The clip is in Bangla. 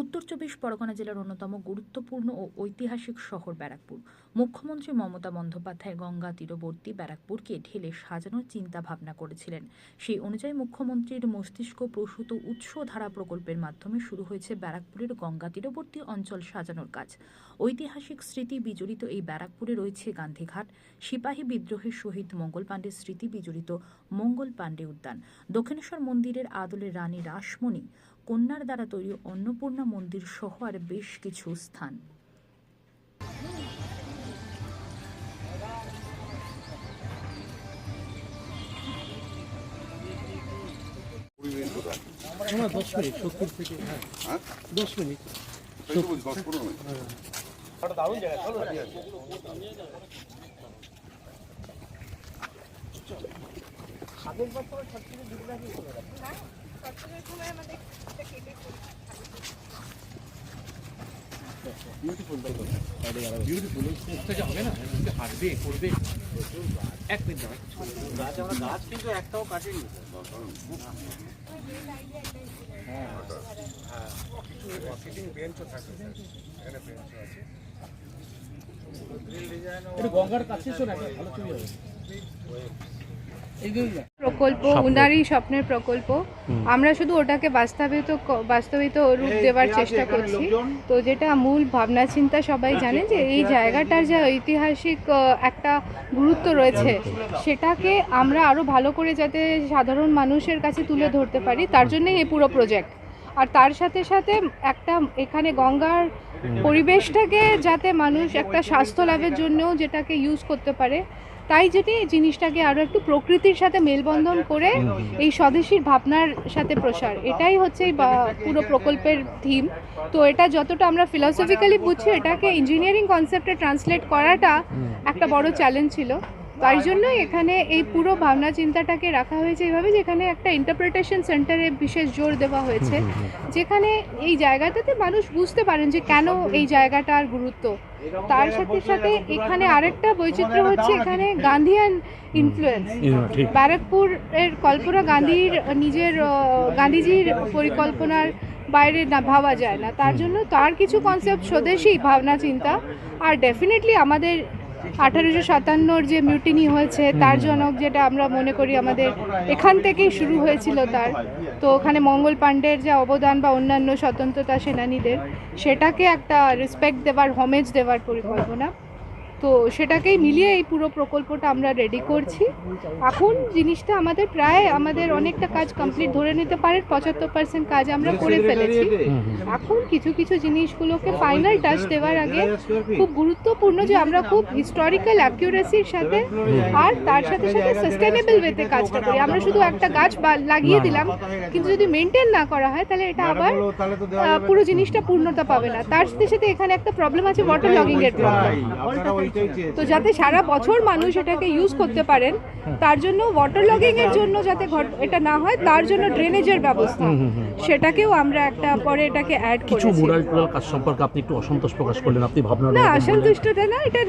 উত্তর চব্বিশ পরগনা জেলার অন্যতম গুরুত্বপূর্ণ ও ঐতিহাসিক শহর ব্যারাকপুর। মুখ্যমন্ত্রী মমতা বন্দ্যোপাধ্যায় গঙ্গা তীরবর্তী ব্যারাকপুরকে ঢেলে সাজানোর চিন্তা ভাবনা করেছিলেন। সেই অনুযায়ী মুখ্যমন্ত্রীর মস্তিষ্ক প্রসূত উৎস ধারা প্রকল্পের মাধ্যমে শুরু হয়েছে ব্যারাকপুরের গঙ্গা তীরবর্তী অঞ্চল সাজানোর কাজ। ঐতিহাসিক স্মৃতি বিজড়িত এই ব্যারাকপুরে রয়েছে গান্ধীঘাট সিপাহী বিদ্রোহের শহীদ মঙ্গল পাণ্ডের স্মৃতি বিজড়িত মঙ্গল পাণ্ডে উদ্যান, দক্ষিণেশ্বর মন্দিরের আদলে রানী রাসমণি কন্যার দ্বারা তৈরি অন্নপূর্ণা মন্দির সহ আর বেশ কিছু স্থান। দশ মিনিট সত্তর থেকে হ্যাঁ হ্যাঁ? দশ মিনিট। বিউটিফুল থেকে হবে না হাঁটবে করবে এক মিনিট দাঁড়া একটু গঙ্গার কাছে এসো না একটা ভালো ছবি হবে। প্রকল্প উনারই স্বপ্নের প্রকল্প। আমরা শুধু ওটাকে বাস্তবিত বাস্তবিত রূপ দেওয়ার চেষ্টা করছি। তো যেটা মূল ভাবনা চিন্তা সবাই জানে যে এই জায়গাটার যে ঐতিহাসিক একটা গুরুত্ব রয়েছে সেটাকে আমরা আরও ভালো করে যাতে সাধারণ মানুষের কাছে তুলে ধরতে পারি তার জন্যই এই পুরো প্রজেক্ট আর তার সাথে সাথে একটা এখানে গঙ্গার পরিবেশটাকে যাতে মানুষ একটা স্বাস্থ্য লাভের জন্যও যেটাকে ইউজ করতে পারে তাই এই জিনিসটাকে আরও একটু প্রকৃতির সাথে মেলবন্ধন করে এই স্বদেশীর ভাবনার সাথে প্রসার। এটাই হচ্ছে পুরো প্রকল্পের থিম তো এটা যতটা আমরা ফিলসফিক্যালি বুঝছি এটাকে ইঞ্জিনিয়ারিং কনসেপ্টে ট্রান্সলেট করাটা একটা বড় চ্যালেঞ্জ ছিল। তাই জন্যই এখানে এই পুরো ভাবনা চিন্তাটাকে রাখা হয়েছে এইভাবে যেখানে একটা ইন্টারপ্রিটেশন সেন্টারে বিশেষ জোর দেওয়া হয়েছে। যেখানে এই জায়গাটাতে মানুষ বুঝতে পারেন যে কেন এই জায়গাটার গুরুত্ব। তার সাথে সাথে এখানে আরেকটা বৈচিত্র্য হচ্ছে এখানে গান্ধিয়ান ইনফ্লুয়েন্স ব্যারাকপুর এর কল্পনা গান্ধীর নিজের গান্ধীজির পরিকল্পনার বাইরে না ভাবা যায় না। তার জন্য তার কিছু কনসেপ্ট স্বদেশী ভাবনা চিন্তা। আর ডেফিনেটলি আমাদের আঠারোশো সাতান্নর যে মিউটিনি হয়েছে, তার জনক যেটা আমরা মনে করি আমাদের এখান থেকেই শুরু হয়েছিল তার। তো ওখানে মঙ্গল পাণ্ডের যে অবদান বা অন্যান্য স্বতন্ত্রতা সেনানীদের, সেটাকে একটা রেসপেক্ট দেওয়ার হোমেজ দেওয়ার পরিকল্পনা। তো সেটাকেই মিলিয়ে এই পুরো প্রকল্পটা আমরা রেডি করছি। এখন জিনিসটা আমাদের প্রায় আমাদের অনেকটা কাজ কমপ্লিট ধরে নিতে পারেন, পঁচাত্তর পার্সেন্ট কাজ আমরা করে ফেলেছি। এখন কিছু কিছু জিনিসগুলোকে ফাইনাল টাচ দেওয়ার আগে খুব গুরুত্বপূর্ণ যে আমরা খুব হিস্টোরিক্যাল অ্যাকিউরেসির সাথে আর তার সাথে সাথে সাস্টেনেবল ওয়েতে কাজটা করি। আমরা শুধু একটা গাছ লাগিয়ে দিলাম, কিন্তু যদি মেনটেন না করা হয়, তাহলে এটা আবার পুরো জিনিসটা পূর্ণতা পাবে না। তার সাথে সাথে এখানে একটা প্রবলেম আছে ওয়াটার লগিং এর প্রবলেম তো যাতে সারা বছর মানুষ এটাকে ইউজ করতে পারেন তার জন্য ওয়াটার লগিং এর জন্য যাতে এটা না হয় তার জন্য ড্রেনেজের ব্যবস্থা। সেটাকেও আমরা একটা পরে এটাকে অ্যাড কিছু মোরাল টোরাল কাজ সম্পর্কে আপনি একটু অসন্তোষ প্রকাশ করলেন আপনি ভাবনা না অসন্তুষ্টটা না এটা